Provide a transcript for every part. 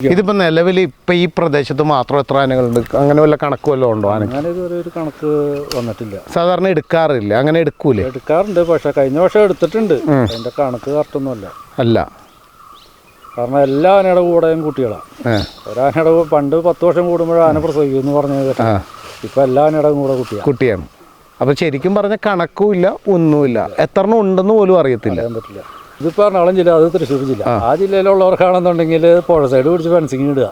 ഇതിപ്പോ നിലവിൽ ഇപ്പൊ ഈ പ്രദേശത്ത് മാത്രം എത്ര ആനകളുണ്ട്? അങ്ങനെ വല്ല കണക്ക് വല്ലതും ഉണ്ടോ ആന അങ്ങനെ ഇതുവരെ ഒരു കണക്ക് വന്നിട്ടില്ല. സാധാരണ എടുക്കാറില്ല അങ്ങനെ എടുക്കൂലേ? എടുക്കാറുണ്ട് പക്ഷെ കഴിഞ്ഞ വർഷം എടുത്തിട്ടുണ്ട്. അതിന്റെ കണക്ക് കറക്റ്റൊന്നുമല്ല. അല്ല. കാരണം എല്ലാ ആനയുടെ കൂടെയും കുട്ടികളാണ് ഒരാനയുടെ പണ്ട് പത്ത് വർഷം കൂടുമ്പോൾ ആന പ്രസവിക്കും എന്ന് പറഞ്ഞത് കേട്ടോ. ആ. ഇപ്പൊ എല്ലാ ആനയുടെ കൂടെ കുട്ടിയാണ് കുട്ടിയാണ്. അപ്പൊ ശരിക്കും പറഞ്ഞ കണക്കുമില്ല ഒന്നുമില്ല. എത്ര ഉണ്ടെന്ന് പോലും അറിയത്തില്ല. പറ്റില്ല. ഇതിപ്പോ എറണാകുളം ജില്ല അത് തൃശ്ശൂർ ജില്ല. ആ. ജില്ലയിലുള്ളവർക്കാണെന്നുണ്ടെങ്കിൽ പുഴ സൈഡ് പിടിച്ച് ഫെൻസിങ് ഇടുക.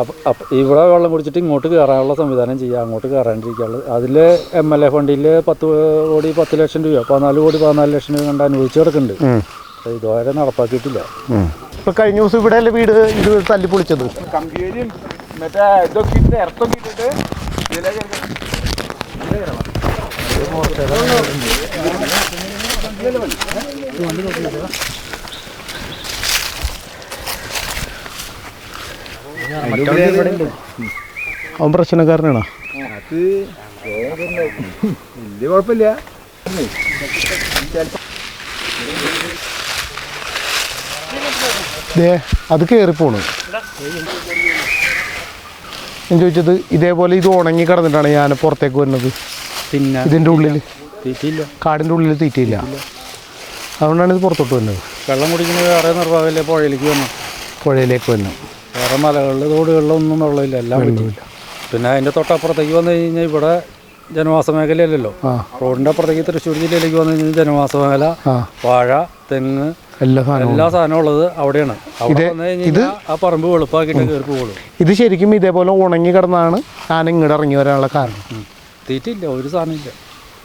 അപ്പം അപ്പം ഇവിടെ വെള്ളം കുടിച്ചിട്ട് ഇങ്ങോട്ട് കയറാനുള്ള സംവിധാനം ചെയ്യുക അങ്ങോട്ട് കയറാണ്ടിരിക്കാനുള്ളത് അതിൽ എം എൽ എ ഫണ്ടിൽ പത്ത് കോടി പത്ത് ലക്ഷം രൂപ പതിനാല് കോടി പതിനാല് ലക്ഷം രൂപ കണ്ട് അനുവദിച്ച് കിടക്കുന്നുണ്ട്. ഇതുവരെ നടപ്പാക്കിയിട്ടില്ല. ഇപ്പൊ കഴിഞ്ഞ ദിവസം ഇവിടെ അല്ലേ വീട് ഇത് തല്ലി പൊളിച്ചത്? കമ്പിയേലും മറ്റേ ഇതൊക്കെ ഇട്ട് ഇറത്തൊക്കെ ഇട്ടിട്ട് അവൻ പ്രശ്നക്കാരനാണോ. അത് വലിയ കുഴപ്പമില്ല. അത് കയറിപ്പോണ് ഞാൻ ചോദിച്ചത് ഇതേപോലെ ഇത് ഉണങ്ങി കിടന്നിട്ടാണ് ഞാൻ പുറത്തേക്ക് വരുന്നത്. പിന്നെ ഇതിന്റെ ഉള്ളിൽ തീറ്റിയില്ല. കാടിന്റെ ഉള്ളിൽ തീറ്റയില്ല. അതുകൊണ്ടാണ് ഇത് പുറത്തോട്ട് വന്നത്. വെള്ളം കുടിക്കുന്നത് വേറെ നിർവാഹമില്ല പുഴയിലേക്ക് വന്നു. പുഴയിലേക്ക് വന്നു. വേറെ മലകളിൽ തോടുകളിലൊന്നും വെള്ളമില്ല എല്ലാം വെള്ളമില്ല. പിന്നെ അതിന്റെ തൊട്ടപ്പുറത്തേക്ക് വന്നു കഴിഞ്ഞാൽ ഇവിടെ ജനവാസ മേഖലയല്ലല്ലോ റോഡിന്റെ അപ്പുറത്തേക്ക് തൃശ്ശൂർ ജില്ലയിലേക്ക് വന്നു കഴിഞ്ഞാൽ ജനവാസ മേഖല വാഴ തെങ്ങ് എല്ലാ സാധനവും എല്ലാ സാധനവും ഉള്ളത് അവിടെയാണ്. അവിടെ വന്നു കഴിഞ്ഞാൽ ആ പറമ്പ് വെളുപ്പാക്കിയിട്ട് കയറി പോകുള്ളൂ ഇത് ശരിക്കും ഇതേപോലെ ഉണങ്ങി കിടന്നാണ് ഞാൻ ഇങ്ങോട്ട് ഇറങ്ങി വരാനുള്ള കാരണം. തീറ്റില്ല ഒരു സാധനം ഇല്ല.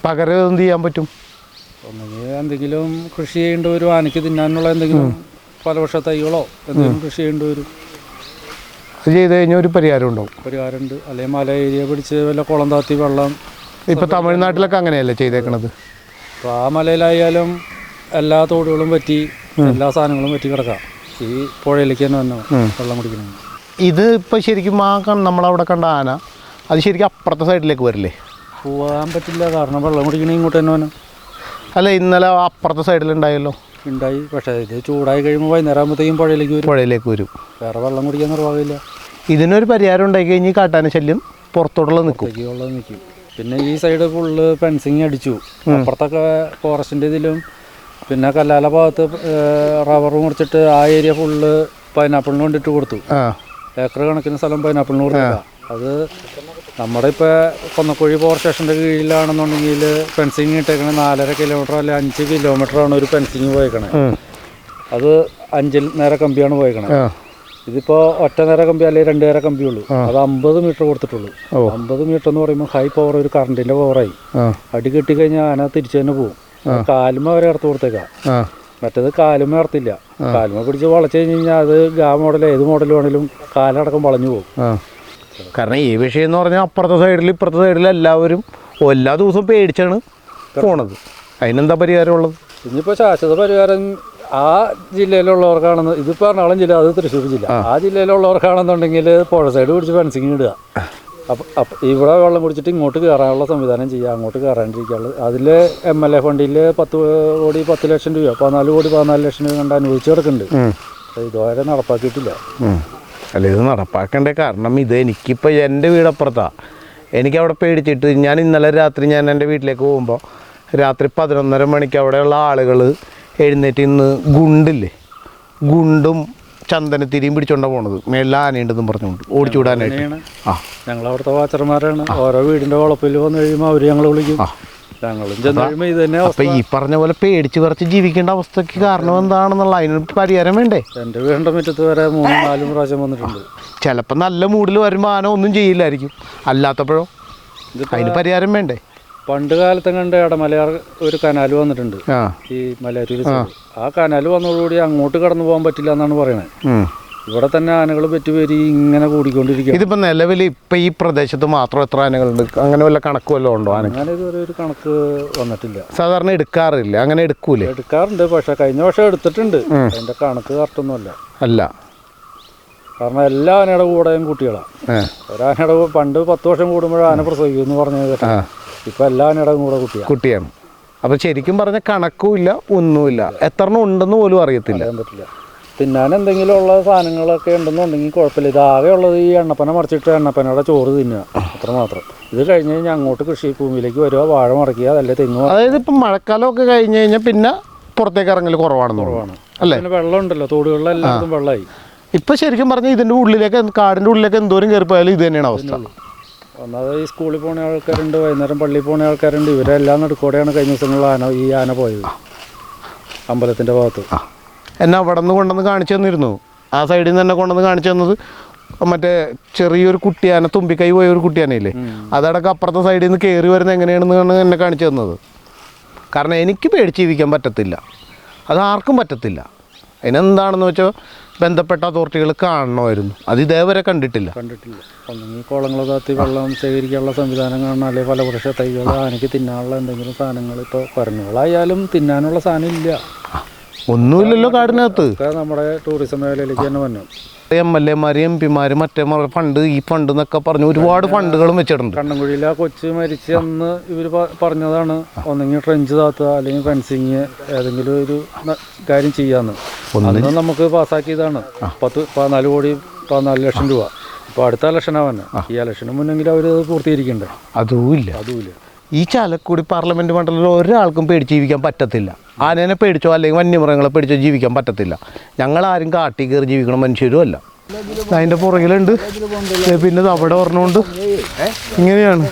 പകരം എന്ത് ചെയ്യാൻ പറ്റും? ഒന്നെങ്കിൽ എന്തെങ്കിലും കൃഷി ചെയ്യേണ്ടി വരും. ആനയ്ക്ക് തിന്നാനുള്ള എന്തെങ്കിലും പലവർഷ തൈകളോ എന്തെങ്കിലും കൃഷി ചെയ്യേണ്ടി വരും. അത് ചെയ്ത് കഴിഞ്ഞാൽ ഒരു പരിഹാരം ഉണ്ടാവും. പരിഹാരമുണ്ട്. അല്ലെങ്കിൽ മല ഏരിയ പിടിച്ച് വല്ല കുളം താത്തി വെള്ളം ഇപ്പൊ തമിഴ്നാട്ടിലൊക്കെ അങ്ങനെയല്ലേ ചെയ്തേക്കണത്? അപ്പോൾ ആ മലയിലായാലും എല്ലാ തോടുകളും പറ്റി എല്ലാ സാധനങ്ങളും പറ്റി കിടക്കാം. ഈ പുഴയിലേക്ക് തന്നെ വന്നു വെള്ളം കുടിക്കണം ഇത് ഇപ്പൊ ശരിക്കും ആ നമ്മളവിടെ കണ്ട ആന അത് ശരിക്കും അപ്പുറത്തെ സൈഡിലേക്ക് വരില്ലേ? പോകാൻ പറ്റില്ല. കാരണം വെള്ളം കുടിക്കണേ ഇങ്ങോട്ട് തന്നെ വന്നു അല്ല ഇന്നലെ അപ്പുറത്തെ സൈഡിലുണ്ടായല്ലോ ഉണ്ടായി. പക്ഷേ ഇത് ചൂടായി കഴിയുമ്പോൾ വൈകുന്നേരം ആകുമ്പോഴത്തേക്കും പുഴയിലേക്ക് വരും. പുഴയിലേക്ക് വരും. വേറെ വെള്ളം കുടിക്കാൻ നിർവാഹമില്ല. ഇതിനൊരു പരിഹാരം ഉണ്ടായി കഴിഞ്ഞ് കാട്ടാന ശല്യം പുറത്തോട്ടുള്ള നിൽക്കും ഉള്ളത് നിൽക്കും പിന്നെ ഈ സൈഡ് ഫുള്ള് ഫെൻസിങ് അടിച്ചു. അപ്പുറത്തൊക്കെ ഫോറസ്റ്റിന്റെ ഇതിലും പിന്നെ കല്ലാല ഭാഗത്ത് റബ്ബർ മുറിച്ചിട്ട് ആ ഏരിയ ഫുള്ള് പൈനാപ്പിളിന് വേണ്ടിയിട്ട് കൊടുത്തു. ഏക്കർ കണക്കിന് സ്ഥലം പൈനാപ്പിളിന് കൊടുക്കുക അത് നമ്മുടെ ഇപ്പോൾ കൊന്നക്കുഴി പവർ സ്റ്റേഷന്റെ കീഴിലാണെന്നുണ്ടെങ്കിൽ ഫെൻസിങ് ഇട്ടേക്കണേ നാലര കിലോമീറ്റർ അല്ലെ അഞ്ച് കിലോമീറ്ററാണ് ഒരു ഫെൻസിങ് പോയേക്കണേ. അത് അഞ്ചിൽ നേരെ കമ്പിയാണ് പോയേക്കണേ. ഇതിപ്പോ ഇതിപ്പോൾ ഒറ്റ നേര കമ്പി അല്ലെങ്കിൽ രണ്ട് നേര കമ്പിയുള്ളൂ അത് അമ്പത് മീറ്റർ കൊടുത്തിട്ടുള്ളൂ. അമ്പത് മീറ്റർ എന്ന് പറയുമ്പോൾ ഹൈ പവർ ഒരു കറണ്ടിന്റെ പവറായി അടി കെട്ടിക്കഴിഞ്ഞാൽ ആന തിരിച്ചു തന്നെ പോകും കാലുമ വരെ ഇറത്ത് കൊടുത്തേക്കാം. മറ്റേത് കാലുമ ഇറത്തില്ല കാലുമ പിടിച്ച് വളച്ചു കഴിഞ്ഞ് കഴിഞ്ഞാൽ അത് ഗാ മോഡൽ ഏത് മോഡൽ വേണേലും കാലടക്കം വളഞ്ഞു പോകും കാരണം ഈ വിഷയം എന്ന് പറഞ്ഞാൽ അപ്പുറത്തെ സൈഡിൽ ഇപ്പുറത്തെ സൈഡിൽ എല്ലാവരും എല്ലാ ദിവസവും പേടിച്ചാണ് പോണത്. അതിനെന്താ പരിഹാരമുള്ളത്? ഇനിയിപ്പോൾ ശാശ്വത പരിഹാരം ആ ജില്ലയിലുള്ളവർക്കാണെന്ന് ഇതിപ്പോൾ എറണാകുളം ജില്ല അത് തൃശ്ശൂർ ജില്ല. ആ. ജില്ലയിലുള്ളവർക്കാണെന്നുണ്ടെങ്കിൽ പുഴ സൈഡ് പിടിച്ച് ഫെൻസിങ് ഇടുക. അപ്പം അപ്പം ഇവിടെ വെള്ളം കുടിച്ചിട്ട് ഇങ്ങോട്ട് കയറാനുള്ള സംവിധാനം ചെയ്യുക അങ്ങോട്ട് കയറാണ്ടിരിക്കാനുള്ളത് അതിൽ എം എൽ എ ഫണ്ടിൽ പത്ത് കോടി പത്ത് ലക്ഷം രൂപ പതിനാല് കോടി പതിനാല് ലക്ഷം രൂപ കണ്ട് അനുവദിച്ച് കിടക്കുന്നുണ്ട് ഇതുവരെ നടപ്പാക്കിയിട്ടില്ല. അല്ല ഇത് നടപ്പാക്കേണ്ട കാരണം ഇത് എനിക്കിപ്പോൾ എന്റെ വീടപ്പുറത്താണ് എനിക്ക് അവിടെ പേടിച്ചിട്ട് ഞാൻ ഇന്നലെ രാത്രി ഞാൻ എന്റെ വീട്ടിലേക്ക് പോകുമ്പോൾ രാത്രി പതിനൊന്നര മണിക്ക് അവിടെയുള്ള ആളുകൾ എഴുന്നേറ്റ് ഇന്ന് ഗുണ്ടില്ലേ? ഗുണ്ടും ചന്ദനത്തിരിയും പിടിച്ചോണ്ടാ പോണത്. മേളിൽ ആനയുണ്ടെന്നും പറഞ്ഞുകൊണ്ട് ഓടിച്ചു വിടാനായിട്ട്. ആ. ഞങ്ങൾ അവിടുത്തെ വാച്ചർമാരാണ് ഓരോ വീടിന്റെ വളപ്പിൽ വന്നു കഴിയുമ്പോൾ അവർ ഞങ്ങൾ വിളിക്കും. അപ്പം ഈ പറഞ്ഞ പോലെ പേടിച്ച് കുറച്ച് ജീവിക്കേണ്ട അവസ്ഥയ്ക്ക് കാരണം എന്താണെന്നുള്ള അതിന് പരിഹാരം വേണ്ടേ? എന്റെ വേണ്ട മുറ്റത്ത് വരെ മൂന്നും നാലും പ്രാവശ്യം വന്നിട്ടുണ്ട്. ചിലപ്പോൾ നല്ല മൂഡിൽ വരുമാനം ആന ഒന്നും ചെയ്യില്ലായിരിക്കും. അല്ലാത്തപ്പോഴോ? അതിന് പരിഹാരം വേണ്ടേ? പണ്ട് കാലത്തെ കണ്ട് ഇടമലയാർ ഒരു കനാല് വന്നിട്ടുണ്ട്. ഈ മലയാറ്റൂർ സൈഡ്. ആ കനാൽ വന്നതോടുകൂടി അങ്ങോട്ട് കടന്നു പോകാൻ പറ്റില്ല എന്നാണ് പറയുന്നത്. ഇവിടെ തന്നെ ആനകൾ പറ്റുപേരി ഇങ്ങനെ കൂടിക്കൊണ്ടിരിക്കുക ഇതിപ്പോ നിലവിൽ ഇപ്പൊ ഈ പ്രദേശത്ത് മാത്രം എത്ര ആനകളുണ്ട്? അങ്ങനെ വല്ല കണക്ക് വല്ലതും ഉണ്ടോ ആന അങ്ങനെ ഇതുവരെ ഒരു കണക്ക് വന്നിട്ടില്ല. സാധാരണ എടുക്കാറില്ല അങ്ങനെ എടുക്കൂലേ? എടുക്കാറുണ്ട് പക്ഷെ കഴിഞ്ഞ വർഷം എടുത്തിട്ടുണ്ട്. അതിന്റെ കണക്ക് കറക്റ്റൊന്നുമല്ല. അല്ല. കാരണം എല്ലാ ആനയുടെ കൂടെയും കുട്ടികളാണ് ഒരാനയുടെ കൂ- പണ്ട് പത്ത് വർഷം കൂടുമ്പോൾ ആന പ്രസവിക്കും എന്ന് പറഞ്ഞത് കേട്ടോ ഇപ്പൊ എല്ലാ ആനയുടെ കൂടെ കുട്ടിയാണ് കുട്ടിയാണ്. അപ്പൊ ശരിക്കും പറഞ്ഞ കണക്കുമില്ല ഒന്നുമില്ല. എത്ര എണ്ണം ഉണ്ടെന്ന് പോലും അറിയത്തില്ല. പറയാൻ പറ്റില്ല. തിന്നാൻ എന്തെങ്കിലും ഉള്ള സാധനങ്ങളൊക്കെ ഉണ്ടെന്നുണ്ടെങ്കിൽ കുഴപ്പമില്ല. ഇത് ആകെ ഉള്ളത് ഈ എണ്ണപ്പന മറിച്ചിട്ട് എണ്ണപ്പനയുടെ ചോറ് തിന്നുക. അത്ര മാത്രം. ഇത് കഴിഞ്ഞ് കഴിഞ്ഞാൽ അങ്ങോട്ട് കൃഷി ഭൂമിയിലേക്ക് വരിക വാഴ മറിക്കുക അതല്ലേ തെങ്ങ് അതായത് ഇപ്പം മഴക്കാലമൊക്കെ കഴിഞ്ഞ് കഴിഞ്ഞാൽ പിന്നെ പുറത്തേക്ക് ഇറങ്ങൽ കുറവാണെന്ന് കുറവാണ്. അല്ലേ? പിന്നെ വെള്ളം ഉണ്ടല്ലോ തോടുകളിലെല്ലാം വെള്ളമായി. ഇപ്പം ശരിക്കും പറഞ്ഞാൽ ഇതിന്റെ ഉള്ളിലേക്ക് കാടിന്റെ ഉള്ളിലേക്ക് എന്തോരം കയറിപ്പോയാലും ഇത് തന്നെയാണ് അവസ്ഥ. ഒന്നാമത് ഈ സ്കൂളിൽ പോണ ആൾക്കാരുണ്ട് വൈകുന്നേരം പള്ളിയിൽ പോണ ആൾക്കാരുണ്ട്. ഇവരെല്ലാം നടുക്കോടെയാണ് കഴിഞ്ഞ ദിവസങ്ങളിൽ ആന ഈ ആന പോയത്. അമ്പലത്തിന്റെ ഭാഗത്ത്. എന്നെ അവിടെ നിന്ന് കൊണ്ടുവന്ന് കാണിച്ചു തന്നിരുന്നു. ആ സൈഡിൽ നിന്ന് എന്നെ കൊണ്ടുവന്ന് കാണിച്ചു തന്നത് മറ്റേ ചെറിയൊരു കുട്ടിയാന തുമ്പിക്കൈ പോയ ഒരു കുട്ടിയാനയില്ലേ? അതടക്കം അപ്പുറത്തെ സൈഡിൽ നിന്ന് കയറി വരുന്നത് എങ്ങനെയാണെന്നാണ് എന്നെ കാണിച്ചു തന്നത്. കാരണം എനിക്ക് പേടിച്ച് ജീവിക്കാൻ പറ്റത്തില്ല. അത് ആർക്കും പറ്റത്തില്ല. അതിനെന്താണെന്ന് വെച്ചാൽ ബന്ധപ്പെട്ട അതോറിറ്റികൾ കാണണമായിരുന്നു. അത് ഇതേവരെ കണ്ടിട്ടില്ല. കണ്ടിട്ടില്ല. ഒന്നെങ്കിൽ വെള്ളം ശേഖരിക്കാനുള്ള സംവിധാനം കാണണം അല്ലെങ്കിൽ ഫലവൃക്ഷ തൈകൾ ആനയ്ക്ക് തിന്നാനുള്ള എന്തെങ്കിലും സാധനങ്ങൾ ഇപ്പോൾ കുരങ്ങുകളായാലും തിന്നാനുള്ള സാധനം ഇല്ല. ഒന്നുമില്ലല്ലോ കാടിനകത്ത്. നമ്മുടെ ടൂറിസം മേഖലയിലേക്ക് തന്നെ വന്നു. എം എൽ എമാര് എം പിമാർ മറ്റേ ഫണ്ട് ഈ ഫണ്ട് എന്നൊക്കെ പറഞ്ഞു ഒരുപാട് ഫണ്ടുകളും വെച്ചിട്ടുണ്ട്. കണ്ണൻകുഴിയിൽ ആ കൊച്ച് മരിച്ച് അന്ന് ഇവർ പറഞ്ഞതാണ് ഒന്നെങ്കിൽ ട്രെഞ്ച് താത്തുക അല്ലെങ്കിൽ ഫെൻസിങ് ഏതെങ്കിലും ഒരു കാര്യം ചെയ്യാന്ന്. അന്ന് നമുക്ക് പാസ്സാക്കിയതാണ്. പത്ത് പതിനാല് കോടി പതിനാല് ലക്ഷം രൂപ. ഇപ്പോൾ അടുത്ത ഇലക്ഷനാണ് ഈ ഇലക്ഷന് മുന്നെങ്കിലും അവർ പൂർത്തീകരിക്കണ്ടേ? അതുമില്ല അതുമില്ല ഈ ചാലക്കുടി പാർലമെന്റ് മണ്ഡലത്തിൽ ഒരാൾക്കും പേടിച്ച് ജീവിക്കാൻ പറ്റത്തില്ല. ആനേനെ പേടിച്ചോ അല്ലെങ്കിൽ വന്യമൃഗങ്ങളെ പേടിച്ചോ ജീവിക്കാൻ പറ്റത്തില്ല. ഞങ്ങൾ ആരും കാട്ടി കയറി ജീവിക്കണ മനുഷ്യരും അല്ല. അതിന്റെ പുറകിലുണ്ട്. പിന്നെ അവിടെ പറഞ്ഞുകൊണ്ട് ഇങ്ങനെയാണ്.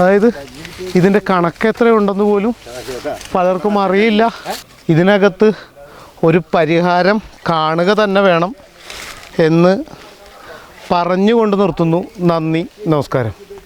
അതായത് ഇതിന്റെ കണക്ക് എത്രയുണ്ടെന്ന് പോലും പലർക്കും അറിയില്ല. ഇതിനകത്ത് ഒരു പരിഹാരം കാണുക തന്നെ വേണം എന്ന് പറഞ്ഞുകൊണ്ട് നിർത്തുന്നു. നന്ദി. നമസ്കാരം.